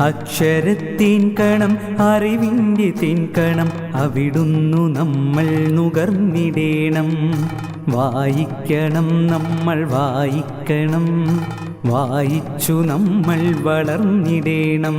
അക്ഷരത്തേൻ കണം അറിവിന്റെ തിൻകണം അവിടുന്നു നമ്മൾ നുകർന്നിടേണം. വായിക്കണം നമ്മൾ വായിക്കണം വായിച്ചു നമ്മൾ വളർന്നിടേണം.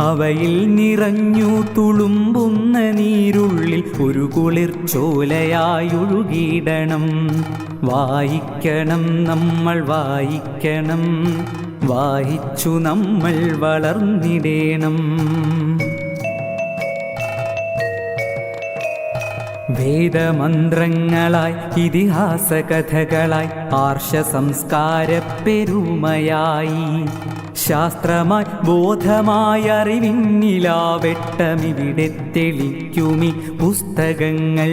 അവയിൽ നിറഞ്ഞു തുളുമ്പുന്ന നീരുള്ളിൽ ഒരു കുളിർച്ചോലയായൊഴുകിയിടണം വായിക്കണം നമ്മൾ വായിക്കണം. വായിച്ചു നമ്മൾ വളർന്നിടേണം. വേദമന്ത്രങ്ങളായി ഇതിഹാസ കഥകളായി ആർഷ സംസ്കാര പെരുമയായി ശാസ്ത്രമായി ബോധമായ അറിവിന്നിലാവെട്ടമിവിടെ തെളിക്കുമി പുസ്തകങ്ങൾ.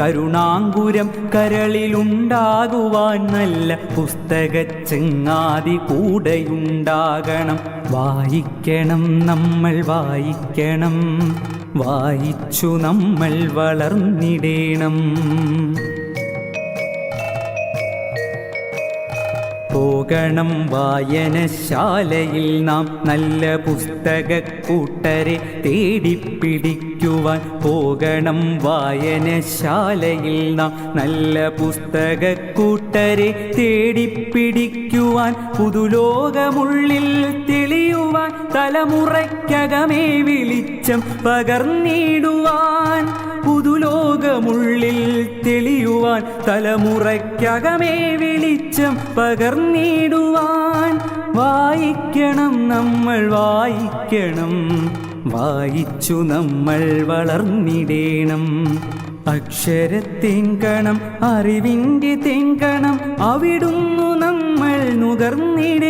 കരുണാങ്കുരം കരളിലുണ്ടാകുവാൻ നല്ല പുസ്തക ചെങ്ങാതി കൂടെയുണ്ടാകണം. വായിക്കണം നമ്മൾ വായിക്കണം. വായിച്ചു നമ്മൾ വളർന്നിടേണം. പോകണം വായനശാലയിൽ നാം നല്ല പുസ്തക കൂട്ടരെ തേടിപ്പിടിക്കുവാൻ പോകണം. വായനശാലയിൽ നാം നല്ല പുസ്തക കൂട്ടരെ തേടിപ്പിടിക്കുവാൻ പുതുലോകമുള്ളിൽ തെളിയുവാൻ തലമുറയ്ക്കകമേ വെളിച്ചം പകർന്നിടുവാൻ പുതുലോകമുള്ളിൽ തെളിയുവാൻ തലമുറയ്ക്കകമേ വെളിച്ചം പകർന്നിടുവാൻ വായിക്കണം നമ്മൾ വായിക്കണം. വായിച്ചു നമ്മൾ വളർന്നിടേണം. അക്ഷരത്തിൻ കണം അറിവിന്റെ തെങ്കണം അവിടുന്നു നമ്മൾ നുകർന്നിടേണം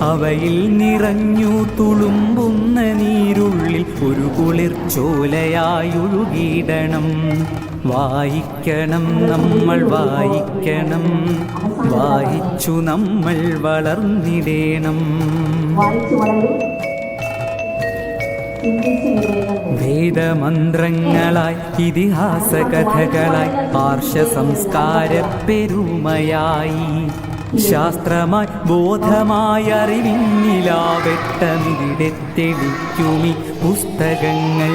അവയിൽ നിറഞ്ഞു തുളുമ്പുന്ന നീരുള്ളിൽ ഒരു കുളിർച്ചോലയായൊഴുകിയിടണം വായിക്കണം നമ്മൾ വായിക്കണം. വായിച്ചു നമ്മൾ വളർന്നിടേണം. വേദമന്ത്രങ്ങളായി ഇതിഹാസ കഥകളായി ആർഷ സംസ്കാര പെരുമയായി ശാസ്ത്രമായി ബോധമായ അറിവിന്നിലാവെട്ടമിവിടെ പുസ്തകങ്ങൾ.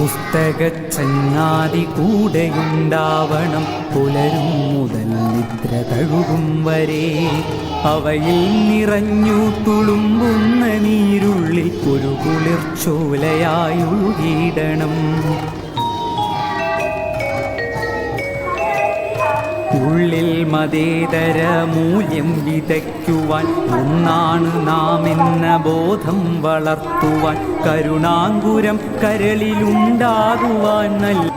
പുസ്തക ചങ്ങാതി കൂടെയുണ്ടാവണം. പുലരും മുതൽ നിദ്ര തഴുകും വരെ. അവയിൽ നിറഞ്ഞു തുളുമ്പുന്ന നീരുള്ളിൽ ഒരു കുളിർച്ചോലയായി ഉള്ളിൽ മതേതര മൂല്യം വിതയ്ക്കുവാൻ ഒന്നാണ് നാം എന്ന ബോധം വളർത്തുവാൻ. കരുണാങ്കുരം കരളിലുണ്ടാകുവാൻ നല്ല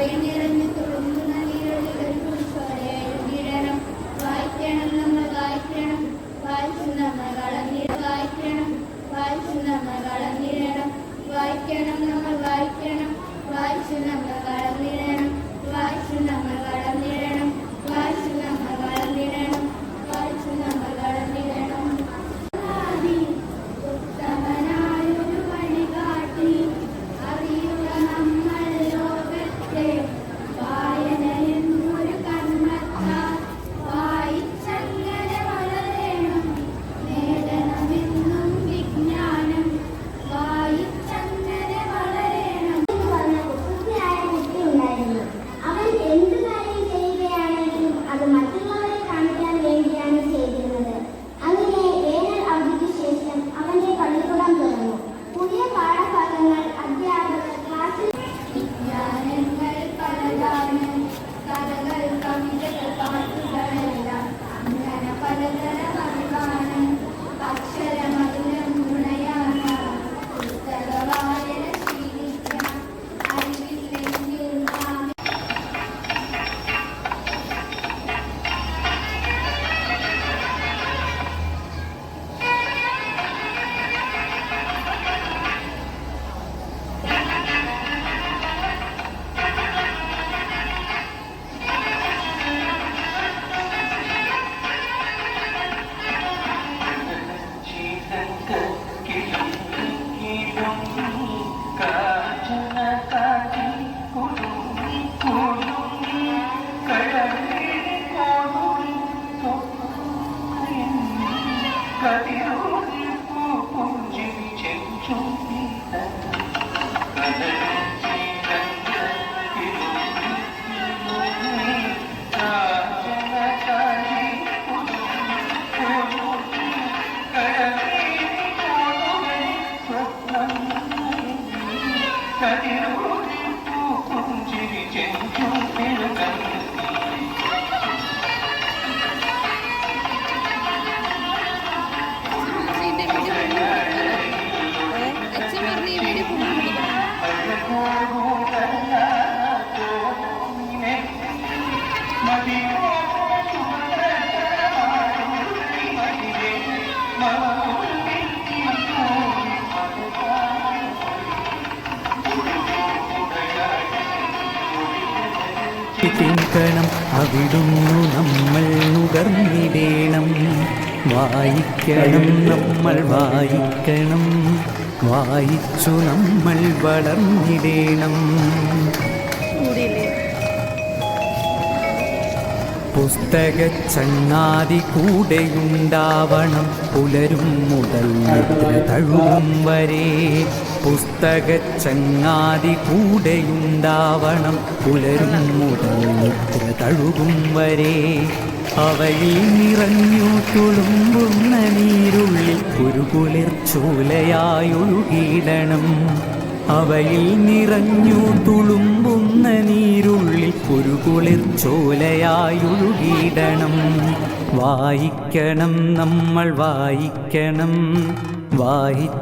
അവയിൽ nunca തിങ്കണം അവിടുന്നു നമ്മൾ നുകർന്നിടേണം. വായിക്കണം നമ്മൾ വായിക്കണം. വായിച്ചു നമ്മൾ വളർന്നിടേണം. പുസ്തക ചങ്ങാതി കൂടെയുണ്ടാവണം. പുലരും മുതൽ തഴുവും തഴുകും വരെ പുസ്തക ചങ്ങാതി കൂടെയുണ്ടാവണം പുലരും മുതൽ തഴുകും വരെ. അവയിൽ നിറഞ്ഞു തുളുമ്പുന്ന നീരുള്ളിൽ ഒരു കുളിർച്ചൂലയായൊഴുകിയിടണം അവയിൽ നിറഞ്ഞു തുളുമ്പുന്ന നീരുള്ളിൽ ഒരു കുളിർച്ചോലയായൊഴുകിയിടണം വായിക്കണം നമ്മൾ വായിക്കണം. വായിച്ചു